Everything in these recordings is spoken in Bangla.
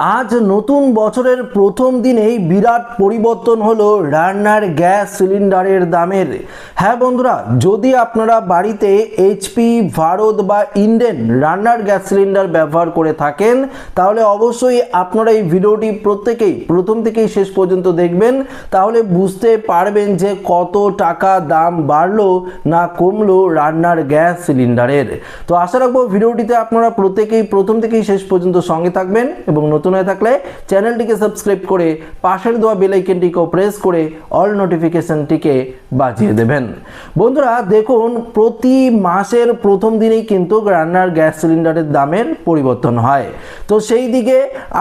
আজ নতুন বছরের প্রথম দিনেই বিরাট পরিবর্তন হলো রান্নার গ্যাস সিলিন্ডারের দামের। হ্যাঁ বন্ধুরা, যদি আপনারা বাড়িতে এইচপি ভারত বা ইন্ডেন রান্নার গ্যাস সিলিন্ডার ব্যবহার করে থাকেন, তাহলে অবশ্যই আপনারা এই ভিডিওটি প্রত্যেকেই, প্রথম থেকেই শেষ পর্যন্ত দেখবেন। তাহলে বুঝতে পারবেন যে কত টাকা দাম বাড়লো না কমলো রান্নার গ্যাস সিলিন্ডারের। তো আশা রাখব ভিডিওটিতে আপনারা প্রত্যেকেই, প্রথম থেকেই শেষ পর্যন্ত সঙ্গে থাকবেন এবং নতুন হয়ে থাকলে চ্যানেলটিকে সাবস্ক্রাইব করে পাশের দেওয়া বেলাইকেনটিকেও প্রেস করে অল নোটিফিকেশনটিকে বাজিয়ে দেবেন। বন্ধুরা, দেখুন, প্রতি মাসের প্রথম দিনেই কিন্তু রান্নার গ্যাস সিলিন্ডারের দামের পরিবর্তন হয়। তো সেই দিকে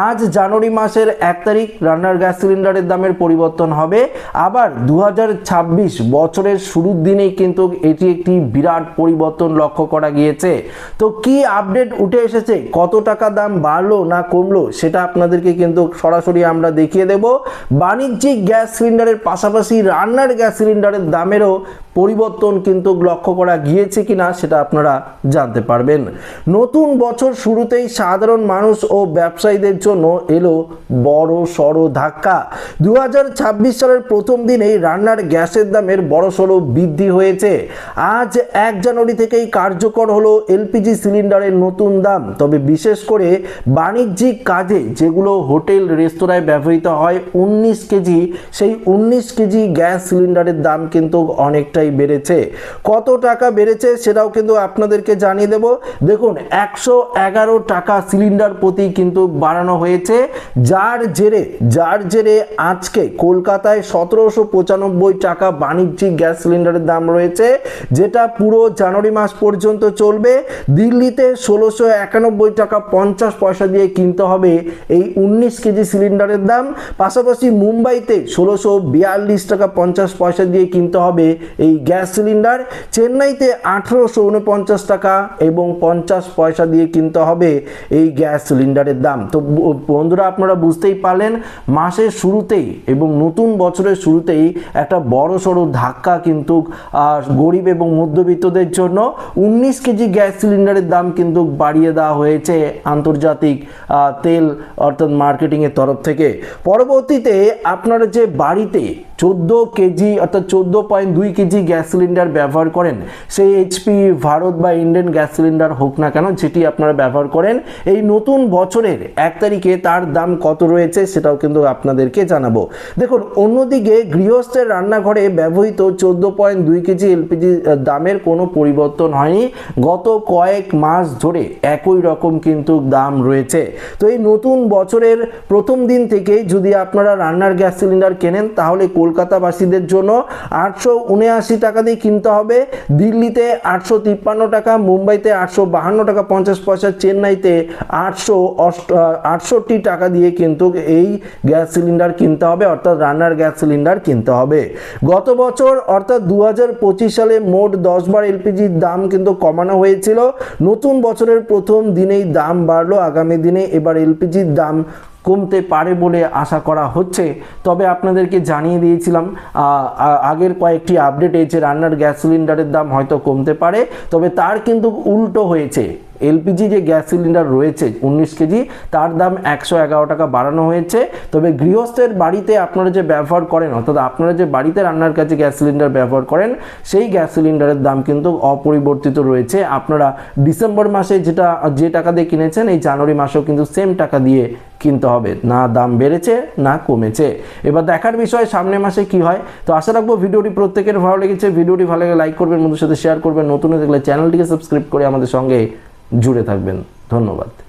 আজ জানুয়ারি মাসের এক তারিখ রান্নার গ্যাস সিলিন্ডারের দামের পরিবর্তন হবে। আবার দু হাজার ছাব্বিশ বছরের শুরুর দিনেই কিন্তু এটি একটি বিরাট পরিবর্তন লক্ষ্য করা গিয়েছে। তো কি আপডেট উঠে এসেছে? কত টাকা দাম বাড়লো না কমলো? সেটা আপনাদেরকে কিন্তু সরাসরি আমরা দেখিয়ে দেব। বাণিজ্যিক গ্যাস সিলিন্ডারের পাশাপাশি রান্নার গ্যাস সিলিন্ডারের দামেরও পরিবর্তন কিন্তু লক্ষ্য করা গিয়েছে কিনা সেটা আপনারা জানতে পারবেন। নতুন বছর শুরুতেই সাধারণ মানুষ ও ব্যবসায়ীদের জন্য এলো বড় সড়ো ধাক্কা। দু হাজার ছাব্বিশ সালের প্রথম দিনেই রান্নার গ্যাসের দামের বড় সড়ো বৃদ্ধি হয়েছে। আজ এক জানুয়ারি থেকেই কার্যকর হলো এলপিজি সিলিন্ডারের নতুন দাম। তবে বিশেষ করে বাণিজ্যিক কাজে যেগুলো হোটেল, রেস্তোরাঁয় ব্যবহৃত হয়, উনিশ কেজি, সেই উনিশ কেজি গ্যাস সিলিন্ডারের দাম কিন্তু অনেকটাই বেড়েছে। কত টাকা বেড়েছে সেটাও কিন্তু আপনাদেরকে জানিয়ে দেব। দেখুন, একশো এগারো টাকা সিলিন্ডার প্রতি কিন্তু বাড়ানো হয়েছে। যার জেরে যার জেরে আজকে কলকাতায় সতেরোশো পঁচানব্বই টাকা বাণিজ্যিক গ্যাস সিলিন্ডারের দাম রয়েছে, যেটা পুরো জানুয়ারি মাস পর্যন্ত চলবে। দিল্লিতে ষোলোশো একানব্বই টাকা পঞ্চাশ পয়সা দিয়ে কিনতে হবে এই উনিশ কেজি সিলিন্ডারের দাম। পাশাপাশি মুম্বাইতে ষোলোশো বিয়াল্লিশ টাকা পঞ্চাশ পয়সা দিয়ে কিনতে হবে এই গ্যাস সিলিন্ডার চেন্নাইতে আঠেরোশো উনপঞ্চাশ টাকা এবং পঞ্চাশ পয়সা দিয়ে কিনতে হবে এই গ্যাস সিলিন্ডারের দাম। তো বন্ধুরা আপনারা বুঝতেই পারলেন, মাসের শুরুতেই এবং নতুন বছরের শুরুতেই একটা বড় সড়ো ধাক্কা কিন্তু গরিব এবং মধ্যবিত্তদের জন্য উনিশ কেজি গ্যাস সিলিন্ডারের দাম কিন্তু বাড়িয়ে দেওয়া হয়েছে আন্তর্জাতিক তেল অর্থাৎ মার্কেটিংয়ের তরফ থেকে। পরবর্তীতে আপনারা যে বাড়িতে চোদ্দ কেজি অর্থাৎ চোদ্দ পয়েন্ট দুই কেজি গ্যাস সিলিন্ডার ব্যবহার করেন, সেই এইচপি ভারত বা ইন্ডিয়ান গ্যাস সিলিন্ডার হোক না কেন, যেটি আপনারা ব্যবহার করেন, এই নতুন বছরের এক তারিখে তার দাম কত রয়েছে সেটাও কিন্তু আপনাদেরকে জানাব। দেখুন, অন্যদিকে গৃহস্থের রান্নাঘরে ব্যবহৃত চোদ্দ পয়েন্ট দুই কেজি এলপিজি দামের কোনো পরিবর্তন হয়নি। গত কয়েক মাস ধরে একই রকম কিন্তু দাম রয়েছে। তো এই নতুন বছরের প্রথম দিন থেকেই যদি আপনারা রান্নার গ্যাস সিলিন্ডার কেনেন, তাহলে কলকাতাবাসীদের জন্য আটশো উনআশি উনআশি টাকা দিয়ে কিনতে হবে। দিল্লিতে আটশো তিপ্পান্ন টাকা, মুম্বাইতে আটশো বাহান্ন টাকা, পঞ্চাশ পয়সা, চেন্নাইতে আটশো আটষট্টি টাকা দিয়ে কিন্তু এই গ্যাস সিলিন্ডার কিনতে হবে, অর্থাৎ রান্নার গ্যাস সিলিন্ডার কিনতে হবে। গত বছর, অর্থাৎ দু হাজার পঁচিশ সালে মোট দশ বার এলপিজির দাম কিন্তু কমানো হয়েছিল। নতুন বছরের প্রথম দিনেই দাম বাড়লো, আগামী দিনে এবার এলপিজির দাম কমতে পারে বলে আশা করা হচ্ছে। তবে আপনাদেরকে জানিয়ে দিয়েছিলাম আগের কয়েকটি আপডেট এসেছে রান্নার গ্যাস সিলিন্ডারের দাম হয়তো কমতে পারে, তবে তার কিন্তু উল্টো হয়েছে। এলপিজি যে গ্যাস সিলিন্ডার রয়েছে উনিশ কেজি, তার দাম একশো এগারো টাকা বাড়ানো হয়েছে। তবে গৃহস্থের বাড়িতে আপনারা যে ব্যবহার করেন, অর্থাৎ আপনারা যে বাড়িতে রান্নার কাছে গ্যাস সিলিন্ডার ব্যবহার করেন, সেই গ্যাস সিলিন্ডারের দাম কিন্তু অপরিবর্তিত রয়েছে। আপনারা ডিসেম্বর মাসে যেটা, যে টাকা দিয়ে কিনেছেন, এই জানুয়ারি মাসেও কিন্তু সেম টাকা দিয়ে কিনতে হবে। না দাম বেড়েছে, না কমেছে। এবার দেখার বিষয় সামনের মাসে কি হয়? তো আশা রাখব ভিডিওটি প্রত্যেকের ভালো লেগেছে। ভিডিওটি ভালো লাগলে লাইক করবেন বন্ধুর সাথে শেয়ার করবেন। নতুন দেখলে চ্যানেলটিকে সাবস্ক্রাইব করে আমাদের সঙ্গে জুড়ে থাকবেন। ধন্যবাদ।